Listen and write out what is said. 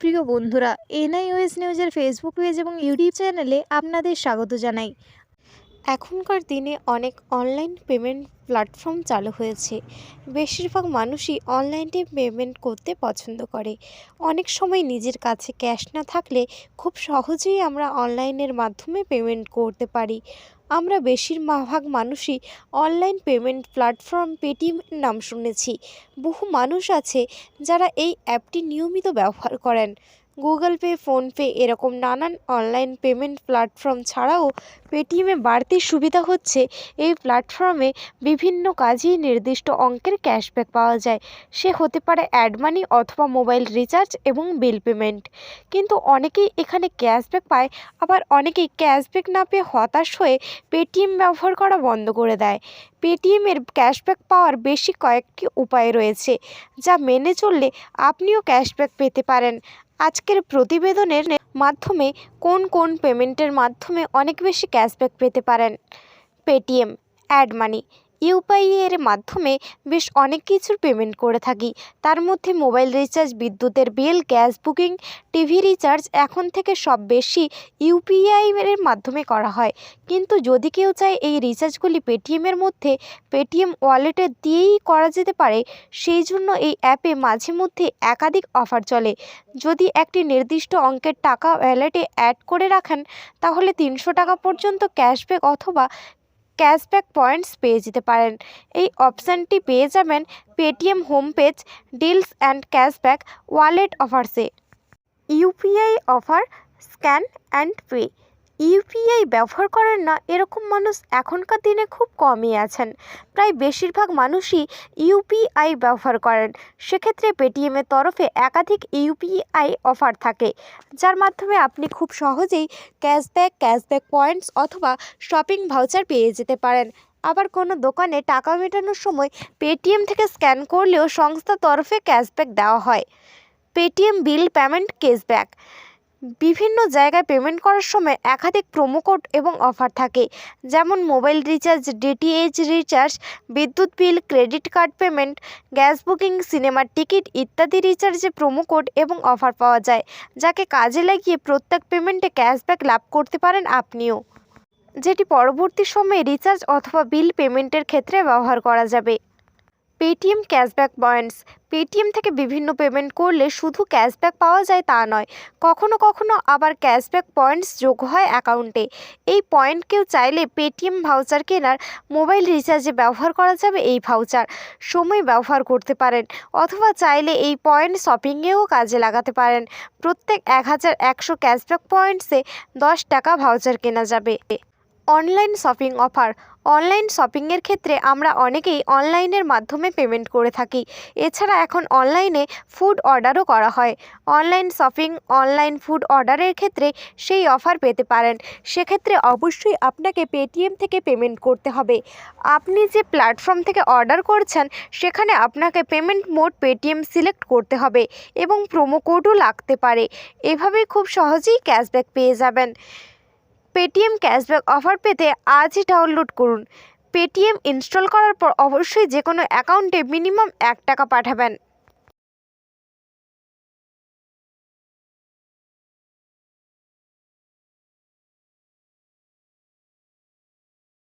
প্রিয় বন্ধুরা, এনআইওএস নিউজের ফেসবুক পেজ এবং ইউটিউব চ্যানেলে আপনাদের স্বাগত জানাই। এখনকার দিনে অনেক অনলাইন পেমেন্ট প্ল্যাটফর্ম চালু হয়েছে। বেশিরভাগ মানুষই অনলাইনে পেমেন্ট করতে পছন্দ করে। অনেক সময় নিজের কাছে ক্যাশ না থাকলে খুব সহজেই আমরা অনলাইনের মাধ্যমে পেমেন্ট করতে পারি। আমরা বেশিরভাগ মানুষই অনলাইন পেমেন্ট প্ল্যাটফর্ম পেটিএমের নাম শুনেছি। বহু মানুষ আছে যারা এই অ্যাপটি নিয়মিত ব্যবহার করেন। গুগল পে ফোনপে এরকম নানান অনলাইন পেমেন্ট প্ল্যাটফর্ম ছাড়াও পেটিএমে বাড়তি সুবিধা হচ্ছে। এই প্ল্যাটফর্মে বিভিন্ন কাজেই নির্দিষ্ট অঙ্কের ক্যাশব্যাক পাওয়া যায়। সে হতে পারে অ্যাড মানি অথবা মোবাইল রিচার্জ এবং বিল পেমেন্ট কিন্তু অনেকেই এখানে ক্যাশব্যাক পায়, আবার অনেকেই ক্যাশব্যাক না পেয়ে হতাশ হয়ে পেটিএম ব্যবহার করা বন্ধ করে দেয়। পেটিএমের ক্যাশব্যাক পাওয়ার বেশি কয়েকটি উপায় রয়েছে, যা মেনে চললে আপনিও ক্যাশব্যাক পেতে পারেন। আজকের প্রতিবেদনের মাধ্যমে কোন কোন পেমেন্টের মাধ্যমে অনেক বেশি ক্যাশব্যাক পেতে পারেন। পেটিএম অ্যাড মানি ইউপিআই এর মাধ্যমে বেশ অনেক কিছুর পেমেন্ট করে থাকি। তার মধ্যে মোবাইল রিচার্জ বিদ্যুতের bill gas booking TV recharge এখন থেকে সব বেশি ইউপিআই এর মাধ্যমে করা হয়। কিন্তু যদি কেউ চায় এই রিচার্জগুলি পেটিএমের মধ্যে পেটিএম ওয়ালেটে দিয়েই করা যেতে পারে, সেই জন্য এই অ্যাপে মাঝে মধ্যে একাধিক অফার চলে। যদি একটি নির্দিষ্ট অঙ্কের টাকা ওয়ালেটে অ্যাড করে রাখেন, তাহলে তিনশো টাকা পর্যন্ত ক্যাশব্যাক অথবা ক্যাশব্যাক পয়েন্টস পেয়ে যেতে পারেন। এই অপশানটি পেয়ে যাবেন Paytm home page deals and cashback wallet অফার্সে। UPI offer, scan and pay. UPI ব্যবহার করেন না, এরকম মানুষ এখনকার দিনে খুব কমই আছেন। প্রায় বেশিরভাগ মানুষই ইউপিআই ব্যবহার করেন। সেক্ষেত্রে পেটিএমের তরফে একাধিক ইউপিআই অফার থাকে, যার মাধ্যমে আপনি খুব সহজেই ক্যাশব্যাক ক্যাশব্যাক পয়েন্টস অথবা শপিং ভাউচার পেয়ে যেতে পারেন। আবার কোনো দোকানে টাকা মেটানোর সময় পেটিএম থেকে স্ক্যান করলেও সংস্থার তরফে ক্যাশব্যাক দেওয়া হয়। Paytm bill payment cashback. বিভিন্ন জায়গায় পেমেন্ট করার সময় একাধিক প্রোমো কোড এবং অফার থাকে। যেমন মোবাইল রিচার্জ ডিটিএইচ রিচার্জ বিদ্যুৎ bill credit card payment gas booking সিনেমার টিকিট ইত্যাদি রিচার্জে প্রোমো কোড এবং অফার পাওয়া যায়, যাকে কাজে লাগিয়ে প্রত্যেক পেমেন্টে ক্যাশব্যাক লাভ করতে পারেন আপনিও। যেটি পরবর্তী সময়ে রিচার্জ অথবা বিল পেমেন্টের ক্ষেত্রে ব্যবহার করা যাবে। Paytm cashback points. পেটিএম থেকে বিভিন্ন পেমেন্ট করলে শুধু ক্যাশব্যাক পাওয়া যায় তা নয়, কখনো কখনো আবার ক্যাশব্যাক পয়েন্টস যোগ হয় অ্যাকাউন্টে। এই পয়েন্ট কেউ চাইলে পেটিএম ভাউচার কেনার মোবাইল রিচার্জে ব্যবহার করা যাবে এই ভাউচার। সময় ব্যবহার করতে পারেন অথবা চাইলে এই পয়েন্ট শপিংয়েও কাজে লাগাতে পারেন। প্রত্যেক এক হাজার একশো ক্যাশব্যাক পয়েন্টসে দশ টাকা ভাউচার কেনা যাবে। অনলাইন শপিং অফার অনলাইন শপিংয়ের ক্ষেত্রে আমরা অনেকেই অনলাইনের মাধ্যমে পেমেন্ট করে থাকি। এছাড়া এখন অনলাইনে ফুড অর্ডারও করা হয়। অনলাইন শপিং অনলাইন ফুড অর্ডারের ক্ষেত্রে সেই অফার পেতে পারেন। সেক্ষেত্রে অবশ্যই আপনাকে পেটিএম থেকে পেমেন্ট করতে হবে। আপনি যে প্ল্যাটফর্ম থেকে অর্ডার করছেন, সেখানে আপনাকে পেমেন্ট মোড পেটিএম সিলেক্ট করতে হবে এবং প্রোমো কোডও লাগতে পারে। এভাবে খুব সহজেই ক্যাশব্যাক পেয়ে যাবেন। পেটিএম ক্যাশব্যাক অফার পেতে আজই ডাউনলোড করুন। পেটিএম ইনস্টল করার পর অবশ্যই যে কোনো অ্যাকাউন্টে মিনিমাম এক টাকা পাঠাবেন।